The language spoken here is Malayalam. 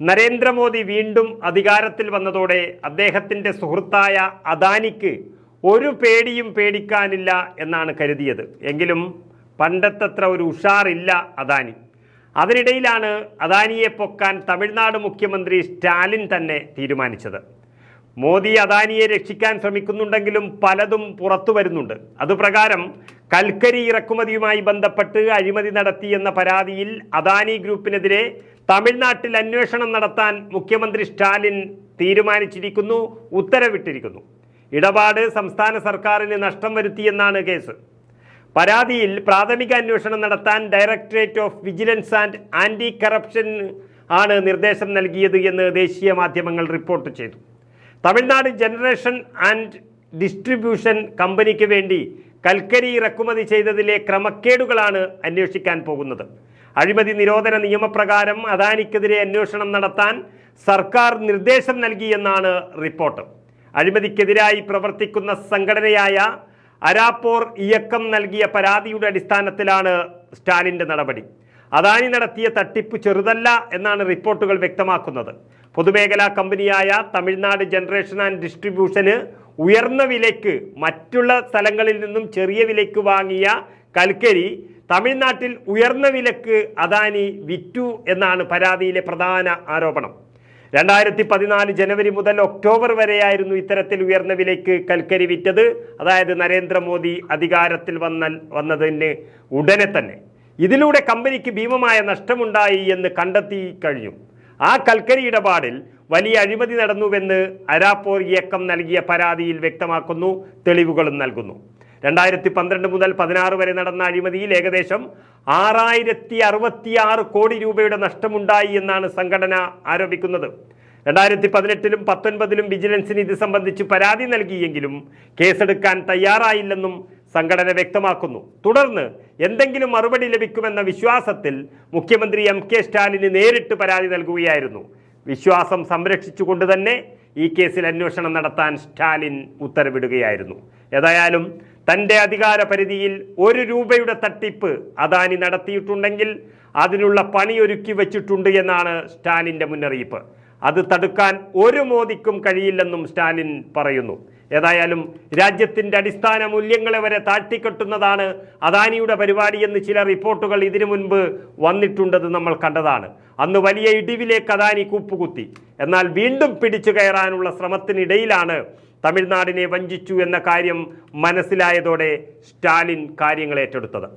നരേന്ദ്രമോദി വീണ്ടും അധികാരത്തിൽ വന്നതോടെ അദ്ദേഹത്തിന്റെ സുഹൃത്തായ അദാനിക്ക് ഒരു പേടിയും പേടിക്കാനില്ല എന്നാണ് കരുതിയത്. എങ്കിലും പണ്ടത്തത്ര ഒരു ഉഷാറില്ല അദാനി. അതിനിടയിലാണ് അദാനിയെ പൊക്കാൻ തമിഴ്നാട് മുഖ്യമന്ത്രി സ്റ്റാലിൻ തന്നെ തീരുമാനിച്ചത്. മോദി അദാനിയെ രക്ഷിക്കാൻ ശ്രമിക്കുന്നുണ്ടെങ്കിലും പലതും പുറത്തു വരുന്നുണ്ട്. അതുപ്രകാരം കൽക്കരി ഇറക്കുമതിയുമായി ബന്ധപ്പെട്ട് അഴിമതി നടത്തി എന്ന പരാതിയിൽ അദാനി ഗ്രൂപ്പിനെതിരെ തമിഴ്നാട്ടിൽ അന്വേഷണം നടത്താൻ മുഖ്യമന്ത്രി സ്റ്റാലിൻ തീരുമാനിച്ചിരിക്കുന്നു ഉത്തരവിട്ടിരിക്കുന്നു. ഇടപാട് സംസ്ഥാന സർക്കാരിന് നഷ്ടം വരുത്തിയെന്നാണ് കേസ്. പരാതിയിൽ പ്രാഥമിക അന്വേഷണം നടത്താൻ directorate of vigilance and anti corruption ആണ് നിർദ്ദേശം നൽകിയത് എന്ന് ദേശീയ മാധ്യമങ്ങൾ റിപ്പോർട്ട് ചെയ്തു. തമിഴ്നാട് ജനറേഷൻ ആൻഡ് ഡിസ്ട്രിബ്യൂഷൻ കമ്പനിക്ക് വേണ്ടി കൽക്കരി ഇറക്കുമതി ചെയ്തതിലെ ക്രമക്കേടുകളാണ് അന്വേഷിക്കാൻ പോകുന്നത്. അഴിമതി നിരോധന നിയമപ്രകാരം അദാനിക്കെതിരെ അന്വേഷണം നടത്താൻ സർക്കാർ നിർദ്ദേശം നൽകിയെന്നാണ് റിപ്പോർട്ട്. അഴിമതിക്കെതിരായി പ്രവർത്തിക്കുന്ന സംഘടനയായ അരാപ്പോർ ഇയക്കം നൽകിയ പരാതിയുടെ അടിസ്ഥാനത്തിലാണ് സ്റ്റാലിന്റെ നടപടി. അദാനി നടത്തിയ തട്ടിപ്പ് ചെറുതല്ല എന്നാണ് റിപ്പോർട്ടുകൾ വ്യക്തമാക്കുന്നത്. പൊതുമേഖലാ കമ്പനിയായ തമിഴ്നാട് ജനറേഷൻ ആൻഡ് ഡിസ്ട്രിബ്യൂഷന് ഉയർന്ന വിലയ്ക്ക് മറ്റുള്ള സ്ഥലങ്ങളിൽ നിന്നും ചെറിയ വിലയ്ക്ക് വാങ്ങിയ കൽക്കരി തമിഴ്നാട്ടിൽ ഉയർന്ന വിലക്ക് അദാനി വിറ്റു എന്നാണ് പരാതിയിലെ പ്രധാന ആരോപണം. രണ്ടായിരത്തി പതിനാല് ജനുവരി മുതൽ ഒക്ടോബർ വരെയായിരുന്നു ഇത്തരത്തിൽ ഉയർന്ന വിലയ്ക്ക് കൽക്കരി വിറ്റത്. അതായത് നരേന്ദ്രമോദി അധികാരത്തിൽ വന്ന വന്നതിന് ഉടനെ തന്നെ. ഇതിലൂടെ കമ്പനിക്ക് ഭീമമായ നഷ്ടമുണ്ടായി എന്ന് കണ്ടെത്തി കഴിഞ്ഞു. ആ കൽക്കരി ഇടപാടിൽ വലിയ അഴിമതി നടന്നുവെന്ന് അരാപ്പോർ ഇയക്കം നൽകിയ പരാതിയിൽ വ്യക്തമാക്കുന്നു തെളിവുകളും നൽകുന്നു. രണ്ടായിരത്തി പന്ത്രണ്ട് മുതൽ പതിനാറ് വരെ നടന്ന അഴിമതിയിൽ ഏകദേശം ആറായിരത്തി അറുപത്തിയാറ് കോടി രൂപയുടെ നഷ്ടമുണ്ടായി എന്നാണ് സംഘടന ആരോപിക്കുന്നത്. രണ്ടായിരത്തി പതിനെട്ടിലും പത്തൊൻപതിലും വിജിലൻസിന് ഇത് സംബന്ധിച്ച് പരാതി നൽകിയെങ്കിലും കേസെടുക്കാൻ തയ്യാറായില്ലെന്നും സംഘടന വ്യക്തമാക്കുന്നു. തുടർന്ന് എന്തെങ്കിലും മറുപടി ലഭിക്കുമെന്ന വിശ്വാസത്തിൽ മുഖ്യമന്ത്രി എം കെ സ്റ്റാലിന് നേരിട്ട് പരാതി നൽകുകയായിരുന്നു. വിശ്വാസം സംരക്ഷിച്ചുകൊണ്ട് തന്നെ ഈ കേസിൽ അന്വേഷണം നടത്താൻ സ്റ്റാലിൻ ഉത്തരവിടുകയായിരുന്നു. ഏതായാലും തന്റെ അധികാര പരിധിയിൽ ഒരു രൂപയുടെ തട്ടിപ്പ് അദാനി നടത്തിയിട്ടുണ്ടെങ്കിൽ അതിനുള്ള പണിയൊരുക്കി വച്ചിട്ടുണ്ട് എന്നാണ് സ്റ്റാലിന്റെ മുന്നറിയിപ്പ്. അത് തടുക്കാൻ ഒരു മോദിക്കും കഴിയില്ലെന്നും സ്റ്റാലിൻ പറയുന്നു. ഏതായാലും രാജ്യത്തിന്റെ അടിസ്ഥാന മൂല്യങ്ങളെ വരെ താഴ്ത്തിക്കെട്ടുന്നതാണ് അദാനിയുടെ പരിപാടി എന്ന് ചില റിപ്പോർട്ടുകൾ ഇതിനു മുൻപ് വന്നിട്ടുണ്ടെന്ന് നമ്മൾ കണ്ടതാണ്. അന്ന് വലിയ ഇടിവിലേക്ക് അദാനി കൂപ്പുകുത്തി. എന്നാൽ വീണ്ടും പിടിച്ചു കയറാനുള്ള ശ്രമത്തിനിടയിലാണ് തമിഴ്നാടിനെ വഞ്ചിച്ചു എന്ന കാര്യം മനസ്സിലായതോടെ സ്റ്റാലിൻ കാര്യങ്ങൾ ഏറ്റെടുത്തത്.